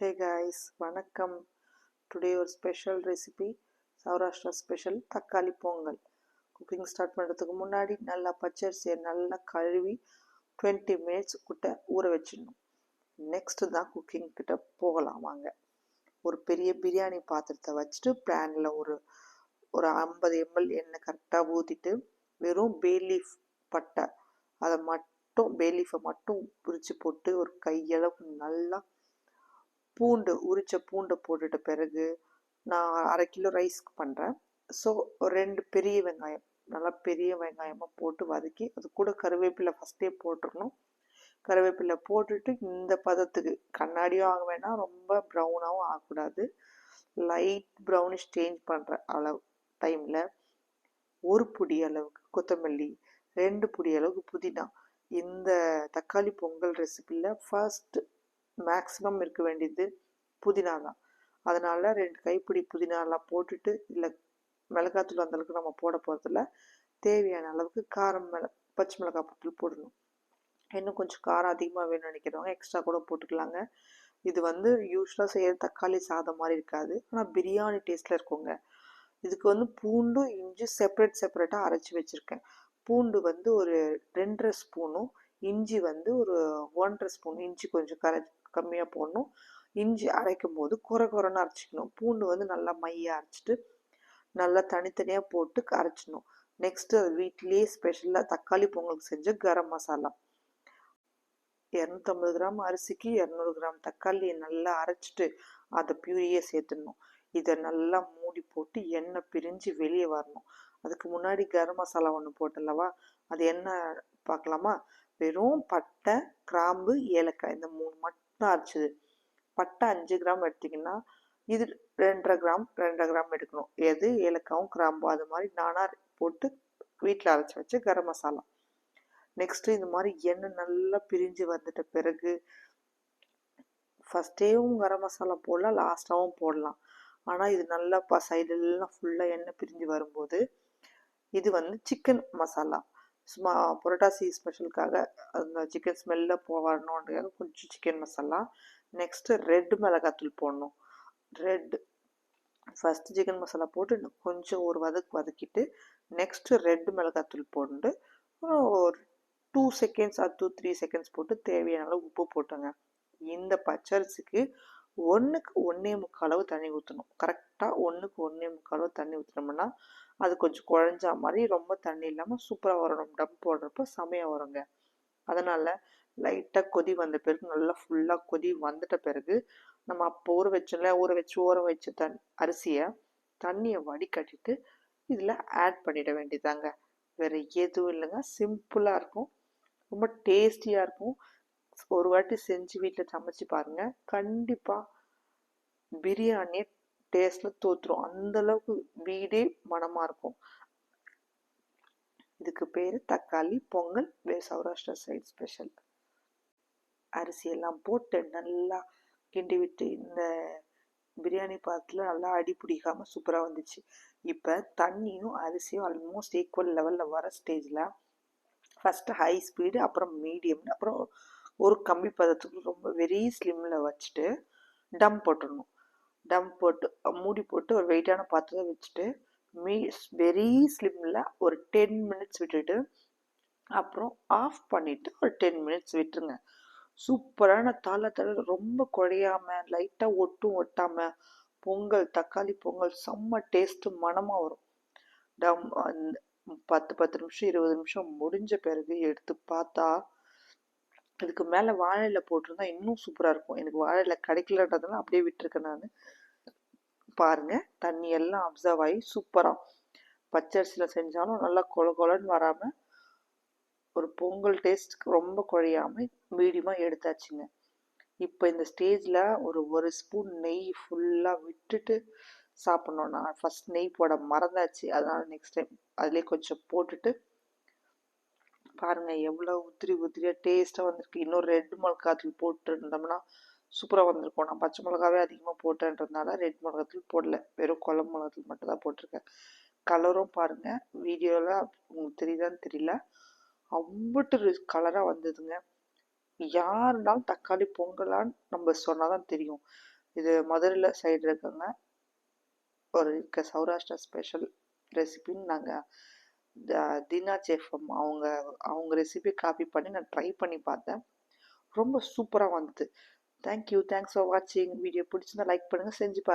ஹே guys வணக்கம். Today ஒரு special recipe Saurashtra special தக்காளி பொங்கல். குக்கிங் ஸ்டார்ட் பண்ணுறதுக்கு முன்னாடி நல்லா பச்சரிசியை நல்லா கழுவி டுவெண்ட்டி மினிட்ஸ் கிட்ட ஊற வச்சிடணும். நெக்ஸ்ட்டு தான் குக்கிங் கிட்ட போகலாம் வாங்க. ஒரு பெரிய பிரியாணி பாத்திரத்தை வச்சுட்டு பேனில் ஒரு ஒரு ஐம்பது எம்எல் எண்ணெய் கரெக்டாக ஊற்றிட்டு வெறும் பேலீஃப் பட்டை அதை மட்டும் பேலீஃபை மட்டும் பிரித்து போட்டு ஒரு கையளவு நல்லா பூண்டு உரித்த பூண்டை போட்டுட்ட பிறகு நான் அரை கிலோ ரைஸ்க்கு பண்ணுறேன் ஸோ ரெண்டு பெரிய வெங்காயம் நல்லா பெரிய வெங்காயமாக போட்டு வதக்கி அது கூட கருவேப்பிலை ஃபஸ்ட்டே போட்டுடணும் கருவேப்பிலை போட்டுட்டு இந்த பதத்துக்கு கண்ணாடியும் ஆக வேணாம் ரொம்ப ப்ரௌனாகவும் ஆகக்கூடாது. லைட் ப்ரௌனிஷ் சேஞ்ச் பண்ணுற அளவு டைமில் ஒரு புடி அளவுக்கு கொத்தமல்லி ரெண்டு புடி அளவுக்கு புதினா. இந்த தக்காளி பொங்கல் ரெசிப்பியில் ஃபர்ஸ்ட் மேக்ஸிமம் இருக்க வேண்டியது புதினா தான். அதனால் ரெண்டு கைப்பிடி புதினாலாம் போட்டுட்டு இல்லை மிளகாத்தூள் அந்தளவுக்கு நம்ம போட போகிறதில்ல தேவையான அளவுக்கு காரம் மிள பச்சை மிளகாய் போட்டு போடணும். இன்னும் கொஞ்சம் காரம் அதிகமாக வேணும்னு நினைக்கிறவங்க எக்ஸ்ட்ரா கூட போட்டுக்கலாங்க. இது வந்து யூஸ்வலாக செய்கிற தக்காளி சாதம் மாதிரி இருக்காது. ஆனால் பிரியாணி டேஸ்ட்டில் இருக்குங்க. இதுக்கு வந்து பூண்டும் இஞ்சி செப்பரேட் செப்பரேட்டாக அரைச்சி வச்சுருக்கேன். பூண்டு வந்து ஒரு ரெண்டரை ஸ்பூனும் இஞ்சி வந்து ஒரு ஒன்றரை ஸ்பூன் இஞ்சி கொஞ்சம் கரை கம்மியாக போடணும். இஞ்சி அரைக்கும் போது குறை குறைன்னு அரைச்சிக்கணும். பூண்டு வந்து நல்லா மையாக அரைச்சிட்டு நல்லா தனித்தனியாக போட்டு அரைச்சிடணும். நெக்ஸ்ட்டு அது வீட்லேயே ஸ்பெஷலாக தக்காளி பொங்கலுக்கு செஞ்ச கரம் மசாலா. இரநூத்தம்பது கிராம் அரிசிக்கு இரநூறு கிராம் தக்காளியை நல்லா அரைச்சிட்டு அதை பியூரியே சேர்த்துடணும். இதை நல்லா மூடி போட்டு எண்ணெய் பிரிஞ்சு வெளியே வரணும். அதுக்கு முன்னாடி கரம் மசாலா ஒன்று போட்டலவா அது என்ன பார்க்கலாமா? வெறும் பட்டை கிராம்பு ஏலக்காய் இந்த மூணு மட்டும் அரைச்சிது. பட்டை அஞ்சு கிராம் எடுத்திங்கன்னா இது ரெண்டரை கிராம் ரெண்டரை கிராம் எடுக்கணும். எது? ஏலக்காவும் கிராம்பும். அது மாதிரி நானாக போட்டு வீட்டில் அரைச்சி வச்சு கரம் மசாலா. நெக்ஸ்ட்டு இந்த மாதிரி எண்ணெய் நல்லா பிரிஞ்சு வந்துட்ட பிறகு ஃபஸ்ட்டேவும் கரம் மசாலா போடலாம் லாஸ்ட்டாகவும் போடலாம். ஆனால் இது நல்லா ப சைடெல்லாம் ஃபுல்லாக எண்ணெய் பிரிஞ்சு வரும்போது இது வந்து சிக்கன் மசாலா. சும்மா புரட்டாசி ஸ்பெஷலுக்காக அந்த சிக்கன் ஸ்மெல்ல போ வரணுன்றதுக்காக கொஞ்சம் சிக்கன் மசாலா நெக்ஸ்ட்டு ரெட் மிளகாத்தூள் போடணும். ரெட் ஃபஸ்ட்டு சிக்கன் மசாலா போட்டு கொஞ்சம் ஒரு வதக்கு வதக்கிட்டு நெக்ஸ்ட்டு ரெட் மிளகாத்தூள் போட்டு ஒரு டூ செகண்ட்ஸ் அது டூ த்ரீ செகண்ட்ஸ் போட்டு தேவையான அளவு உப்பு போட்டுங்க. இந்த பச்சரிசிக்கு ஒன்றுக்கு ஒன்றே முக்கால் அளவு தண்ணி ஊற்றணும் கரெக்டாக ஒன்றுக்கு ஒன்றே முக்கால் அளவு தண்ணி ஊற்றினோம்னா அது கொஞ்சம் குழஞ்சா மாதிரி ரொம்ப தண்ணி இல்லாமல் சூப்பராக வரணும் டம் போடுறப்ப செமையாக வருங்க. அதனால் லைட்டாக கொதி வந்த பிறகு நல்லா ஃபுல்லாக கொதி வந்துட்ட பிறகு நம்ம அப்போ ஊற வச்சோம்ல ஊற வச்சு ஊற வச்ச தன் அரிசியை தண்ணியை வடிகட்டிட்டு இதில் ஆட் பண்ணிட வேண்டியதாங்க வேறு எதுவும் இல்லைங்க. சிம்பிளாக இருக்கும். ரொம்ப டேஸ்டியாக இருக்கும். ஒரு வாட்டி செஞ்சு வீட்டில் சமைச்சு பாருங்கள் கண்டிப்பாக பிரியாணியை டேஸ்ட்டில் தோற்றுரும் அந்தளவுக்கு வீடே மனமாக இருக்கும். இதுக்கு பேர் தக்காளி pongal way Saurashtra side special அரிசியெல்லாம் போட்டு நல்லா கிண்டி விட்டு இந்த பிரியாணி பாத்திரத்தில் நல்லா அடி பிடிக்காமல் சூப்பராக வந்துச்சு. இப்போ தண்ணியும் அரிசியும் ஆல்மோஸ்ட் ஈக்குவல் லெவலில் வர ஸ்டேஜில் ஃபஸ்ட்டு ஹை ஸ்பீடு அப்புறம் மீடியம் அப்புறம் ஒரு கம்பி பதத்துக்கு ரொம்ப வெரி ஸ்லிம்மில் வச்சுட்டு டம் போட்டுடணும். டம் போட்டு மூடி போட்டு ஒரு வெயிட்டான பாத்திரத்தை வச்சுட்டு மீ வெரி ஸ்லிம்மில் ஒரு டென் மினிட்ஸ் விட்டுட்டு அப்புறம் ஆஃப் பண்ணிவிட்டு ஒரு டென் மினிட்ஸ் விட்டுருங்க. சூப்பரான தலை தலை ரொம்ப குழையாம லைட்டாக ஒட்டும் ஒட்டாமல் பொங்கல் தக்காளி பொங்கல் செம்ம டேஸ்ட்டு மனமாக வரும். டம் பத்து பத்து நிமிஷம் இருபது நிமிஷம் முடிஞ்ச பிறகு எடுத்து பார்த்தா இதுக்கு மேலே வாழையில போட்டிருந்தா இன்னும் சூப்பராக இருக்கும். எனக்கு வாழையில கிடைக்கலன்றதுனால அப்படியே விட்டுருக்கேன் நான். பாருங்கள் தண்ணி எல்லாம் அப்சர்வ் ஆகி சூப்பராக பச்சரிசியில் செஞ்சாலும் நல்லா கொல கொலன்னு வராமல் ஒரு பொங்கல் டேஸ்ட்க்கு ரொம்ப குழையாமல் மீடியமாக எடுத்தாச்சுங்க. இப்போ இந்த ஸ்டேஜில் ஒரு ஒரு ஸ்பூன் நெய் ஃபுல்லாக விட்டுட்டு சாப்பிட்ணும். நான் ஃபஸ்ட் நெய் போட மறந்தாச்சு. அதனால் நெக்ஸ்ட் டைம் அதிலே கொஞ்சம் போட்டுட்டு பாருங்கள் எவ்வளோ உதிரி உதிரியாக டேஸ்ட்டாக வந்திருக்கு. இன்னும் ரெட் மிளகாத்தூள் போட்டுருந்தோம்னா சூப்பராக வந்திருக்கும். நான் பச்சை மிளகாவே அதிகமாக போட்டேன்றதுனால ரெட் மிளகாத்தூள் போடல. வெறும் குழம்பு மிளகாத்தூள் மட்டும் தான் போட்டிருக்கேன். கலரும் பாருங்கள் வீடியோவில் உங்களுக்கு தெரியுதான்னு தெரியல. அவ்வளோ கலராக வந்ததுங்க. யாருனாலும் தக்காளி பொங்கலான்னு நம்ம சொன்னால் தான் தெரியும். இது மதுரையில் சைடு இருக்கங்க ஒரு இருக்க சௌராஷ்டிரா ஸ்பெஷல் ரெசிபின்னு நாங்கள் தினா சேஃபம் அவங்க அவங்க ரெசிபி காப்பி பண்ணி நான் ட்ரை பண்ணி பார்த்தேன். ரொம்ப சூப்பராக வந்தது. தேங்க்யூ தேங்க்ஸ் ஃபார் வாட்சிங் வீடியோ பிடிச்சிருந்தா லைக் பண்ணுங்கள் செஞ்சு பாருங்கள்